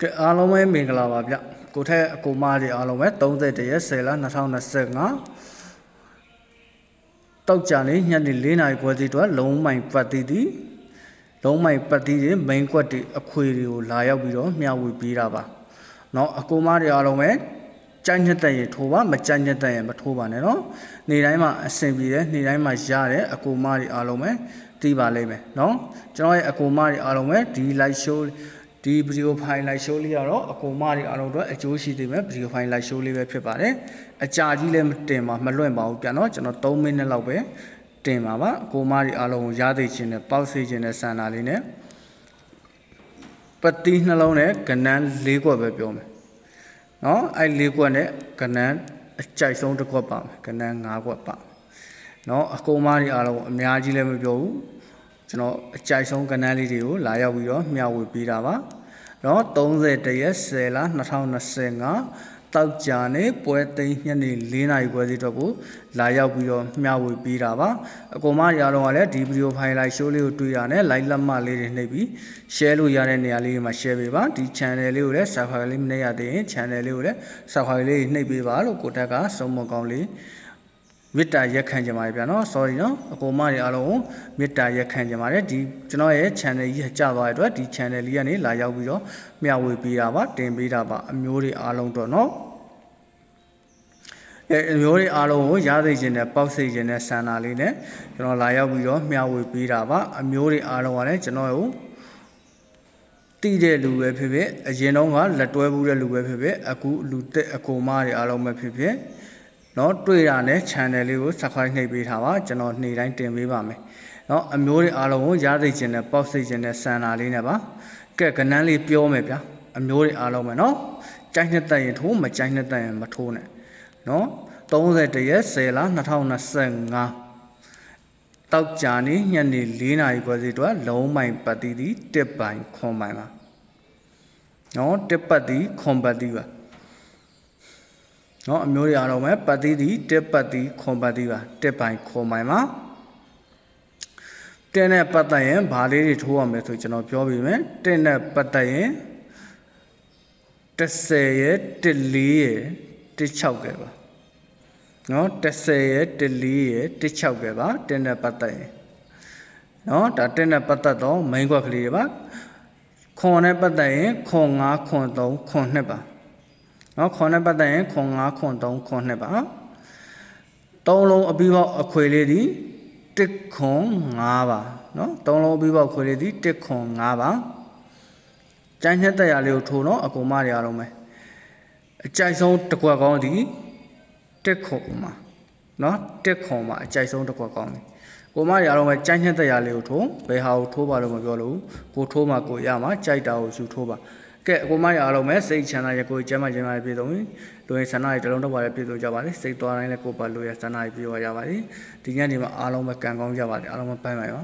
ကဲအားလုံးပဲမင်္ဂလာပါဗျကိုထက်အကိုမတွေအားလုံးပဲ31ရက်10လ2025တောက်ကြနေညနေ4နာရီခွဲစီတော့လုံးမိုင်ပတ်တီတီလုံးမိုင်ပတ်တီတွေ main ကွက်တွေအခွေတွေကိုလာရောက်ပြီးတော့မျှဝေပေးတာပါเนาะအကိုမတွေအားလုံးပဲကြိုက်ညက်တဲ့ရင်ထိုးပါမကြိုက်ညက်တဲ့ရင်မထိုးပါနဲ့เนาะနေတိုင်းမှာအဆင်ပြေတယ်နေတိုင်းမှာရတဲ့အကိုမတွေအားလုံးပဲသိပါလိမ့်မယ်เนาะကျွန်တော်ရဲ့အကိုမတွေအားလုံးပဲဒီ live show ဒီဗီဒီယိုဖိုင်လိုက်ရှိုးလေးကတော့အကူမတွေအားလုံးအတွက်အကျိုးရှိသေးမယ်ဗီဒီယိုဖိုင်လိုက်ရှိုးလေးပဲဖြစ်ပါတယ်အကြာကြီးလည်းမတင်ပါမလွင့်ပါဘူးပြန်တော့ကျွန်တော်3မိနစ်လောက်ပဲတင်ပါပါအကူမတွေအားလုံးကိုရသိခြင်းနဲ့ပေါက်စေခြင်းနဲ့စံတာလေးနဲ့ပတိနှလုံးနဲ့ကနန်း၄ခွက်ပဲပြောမယ်နော်အဲ့၄ခွက်နဲ့ကနန်းအကြိုက်ဆုံးတစ်ခွက်ပါမယ်ကနန်း၅ခွက်ပါနော်အကူမတွေအားလုံးကိုအများကြီးလည်းမပြောဘူး ကျွန်တော်အကြိုက်ဆုံးကဏ္ဍလေးတွေကိုလာရောက်ပြီးတော့မျှဝေပေးတာပါနော်30ရက်10လ2025တောက်ကြနဲ့ပွဲသိမ်းညနေ4နာရီခွဲစီတော့ကိုလာရောက်ပြီးတော့မျှဝေပေးတာပါအကုန်မရတော့ကလည်းဒီဗီဒီယိုဖိုင်လိုက်ရှိုးလေးကိုတွေ့ရနဲ့ like လက်မလေးတွေနှိပ်ပြီး share လို့ရတဲ့နေရာလေးတွေမှာ share ပေးပါဒီ channel လေးကိုလည်း subscribe လေးမနှိပ်ရသေးရင် channel လေးကိုလည်း subscribe လေးနှိပ်ပေးပါလို့ကိုတက်ကစုံမကောင်းလေး မေတ္တာရက်ခံကြပါတယ်ဗျာနော် sorry နော်အကုန်မတွေအားလုံးကိုမေတ္တာရက်ခံကြပါတယ်ဒီကျွန်တော်ရဲ့ channel ကြီးကြာသွားတဲ့အတွက်ဒီ channel လေးကနေလာရောက်ပြီးတော့မျှဝေပေးတာပါတင်ပေးတာပါအမျိုးတွေအားလုံးတော့နော်အဲအမျိုးတွေအားလုံးကိုရားသိခြင်းနဲ့ပေါက်စိတ်ခြင်းနဲ့ဆန္ဒလေးနဲ့ကျွန်တော်လာရောက်ပြီးတော့မျှဝေပေးတာပါအမျိုးတွေအားလုံးကလည်းကျွန်တော်ကိုတိတဲ့လူပဲဖြစ်ဖြစ်အရင်တော့ကလက်တွဲဘူးတဲ့လူပဲဖြစ်ဖြစ်အခုလူတက်အကုန်မတွေအားလုံးပဲဖြစ်ဖြစ် နော်တွေ့တာနဲ့ channel လေးကို subscribe နှိပ်ပေးထားပါကျွန်တော်နေ့တိုင်းတင်ပေးပါမယ်နော်အမျိုးတွေအားလုံးကိုရသိခြင်းနဲ့ပေါက်သိခြင်းနဲ့ဆန္ဒလေးနဲ့ပါကဲကနန်းလေးပြောမယ်ဗျာအမျိုးတွေအားလုံးပဲနော်ကြိုက်နှစ်တက်ရင်ထိုးမကြိုက်နှစ်တက်ရင်မထိုးနဲ့နော်31ရက်10လ2025တောက်ကြာနေညနေ4နာရီခွဲစီတော့လုံးမိုင်ပတ်တိတိတစ်ပိုင်ခွန်ပိုင်ပါနော်တစ်ပတ်တိခွန်ပတ်တိပါ နော်အမျိုးတွေအားလုံးပဲပတ်တီတီတစ်ပတ်တီခွန်ပတ်တီပါတစ်ပိုင်ခွန်ပိုင်ပါတင်းနဲ့ပတ်သက်ရင်ဘာလေးတွေထိုးရမလဲဆိုကျွန်တော်ပြောပြမယ်တင်းနဲ့ပတ်သက်ရင်30ရဲ့14ရဲ့16ကဲပါနော်30ရဲ့14ရဲ့16ပဲပါတင်းနဲ့ပတ်သက်ရင်နော်ဒါတင်းနဲ့ပတ်သက်တော့ main ခွက်ကလေးတွေပါခွန်နဲ့ပတ်သက်ရင်ခွန်5ခွန်3ခွန်2ပါ နော်ခွန်နဲ့ပတ်သက်ရင်ခွန်5ခွန်3ခွန်2ပါသုံးလုံးအပြီးပေါက်အခွေလေးဒီ1ခွန်5ပါနော်သုံးလုံးအပြီးပေါက်ခွေလေးဒီ1ခွန်5ပါကျန်းချက်တရားလေးကိုထိုးတော့အကုန်မတွေအားလုံးပဲအကြိုက်ဆုံးတစ်ကွက်ကောင်းဒီတက်ခုံမှာနော်တက်ခုံမှာအကြိုက်ဆုံးတစ်ခွက်ကောင်းတယ်ကိုမရအောင်ပဲကြိုက်ညက်တရားလေးကိုထိုးဘယ်ဟာကိုထိုးပါလို့မပြောလို့ကိုထိုးမှကိုရမှာကြိုက်တာကိုယူထိုးပါ ကဲကိုမရအောင်ပဲစိတ်ချမ်းသာရကိုကျမ်းမာကျမ်းမာပြည့်စုံရင်လူရင်ဆန္ဒရတလုံးတော့ပါလေပြည့်စုံကြပါစေစိတ်သွားတိုင်းလည်းကိုပါလို့ရဆန္ဒရပြည့်ဝရပါစေဒီညနေမှာအားလုံးပဲကံကောင်းကြပါစေအားလုံးပဲပန်းပါရော